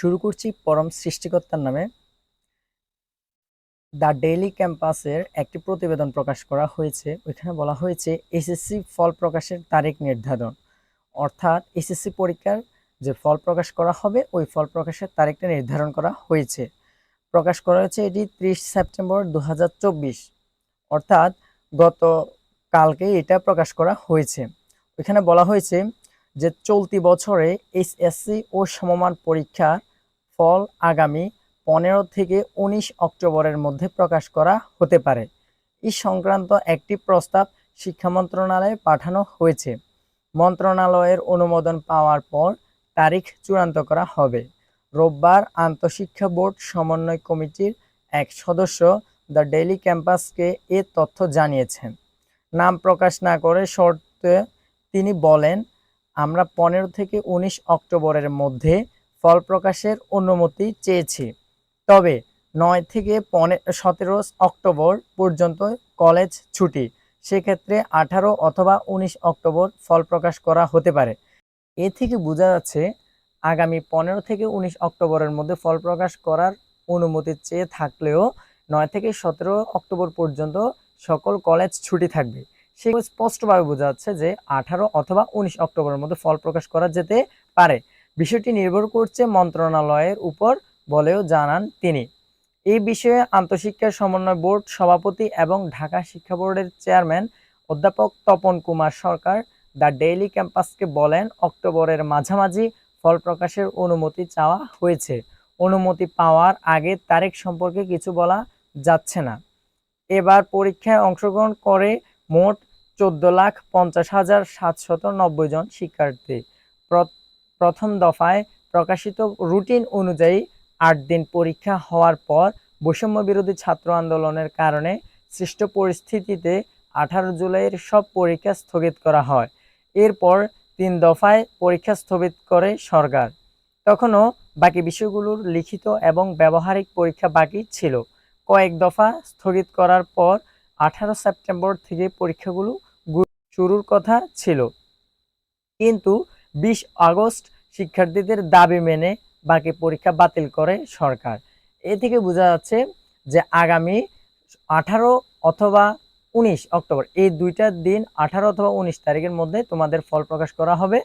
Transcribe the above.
শুরু করছি পরম সৃষ্টিকর্তার নামে। দ্য ডেইলি ক্যাম্পাসের একটি প্রতিবেদন প্রকাশ করা হয়েছে। ওইখানে বলা হয়েছে, এসএসসি ফল প্রকাশের তারিখ নির্ধারণ। অর্থাৎ এসএসসি পরীক্ষার যে ফল প্রকাশ করা হবে, ওই ফল প্রকাশের তারিখটা নির্ধারণ করা হয়েছে। প্রকাশ করা হয়েছে এটি ত্রিশ সেপ্টেম্বর দু হাজার চব্বিশ। অর্থাৎ গত কালকে এটা প্রকাশ করা হয়েছে। ওইখানে বলা হয়েছে যে চলতি বছরে এইচএসসি ও সমমান পরীক্ষার ফল আগামী পনেরো থেকে উনিশ অক্টোবরের মধ্যে প্রকাশ করা হতে পারে। এই সংক্রান্ত একটি প্রস্তাব শিক্ষা মন্ত্রণালয়ে পাঠানো হয়েছে। মন্ত্রণালয়ের অনুমোদন পাওয়ার পর তারিখ চূড়ান্ত করা হবে। রোববার আন্তঃশিক্ষা বোর্ড সমন্বয় কমিটির এক সদস্য দ্য ডেইলি ক্যাম্পাসকে এ তথ্য জানিয়েছেন। নাম প্রকাশ না করে শর্তে তিনি বলেন, আমরা পনেরো থেকে উনিশ অক্টোবরের মধ্যে ফল প্রকাশের অনুমতি চেয়েছি। তবে নয় থেকে পনেরো সতেরো অক্টোবর পর্যন্ত কলেজ ছুটি। সেক্ষেত্রে আঠারো অথবা উনিশ অক্টোবর ফল প্রকাশ করা হতে পারে। এ থেকে বোঝা যাচ্ছে, আগামী পনেরো থেকে উনিশ অক্টোবরের মধ্যে ফল প্রকাশ করার অনুমতি চেয়ে থাকলেও নয় থেকে সতেরো অক্টোবর পর্যন্ত সকল কলেজ ছুটি থাকবে। সেগুলো স্পষ্টভাবে বোঝা যাচ্ছে যে আঠারো অথবা উনিশ অক্টোবরের মধ্যে ফল প্রকাশ করা যেতে পারে। বিষয়টি নির্ভর করছে মন্ত্রণালয়ের উপর বলেও জানান তিনি। এই বিষয়ে আন্তঃশিক্ষা সমন্বয় বোর্ড সভাপতি এবং ঢাকা শিক্ষা বোর্ডের চেয়ারম্যান অধ্যাপক তপন কুমার সরকার দ্য ডেইলি ক্যাম্পাসকে বলেন, অক্টোবরের মাঝামাঝি ফল প্রকাশের অনুমতি চাওয়া হয়েছে। অনুমতি পাওয়ার আগে তারিখ সম্পর্কে কিছু বলা যাচ্ছে না। এবার পরীক্ষায় অংশগ্রহণ করে মোট চোদ্দ লাখ পঞ্চাশ হাজার সাতশত নব্বই জন শিক্ষার্থী। প্রথম দফায় প্রকাশিত রুটিন অনুযায়ী আট দিন পরীক্ষা হওয়ার পর বৈষম্য বিরোধী ছাত্র আন্দোলনের কারণে সৃষ্ট পরিস্থিতিতে আঠারো জুলাইয়ের সব পরীক্ষা স্থগিত করা হয়। এরপর তিন দফায় পরীক্ষা স্থগিত করে সরকার। তখনও বাকি বিষয়গুলোর লিখিত এবং ব্যবহারিক পরীক্ষা বাকি ছিল। কয়েক দফা স্থগিত করার পর আঠারো সেপ্টেম্বর থেকে পরীক্ষাগুলো শুরুর কথা ছিল। কিন্তু বিশ আগস্ট শিক্ষার্থীদের দাবি মেনে বাকি পরীক্ষা বাতিল করে সরকার। এ থেকে বোঝা যাচ্ছে যে আগামী আঠারো অথবা উনিশ অক্টোবর, এই দুইটা দিন আঠারো অথবা উনিশ তারিখের মধ্যে তোমাদের ফল প্রকাশ করা হবে।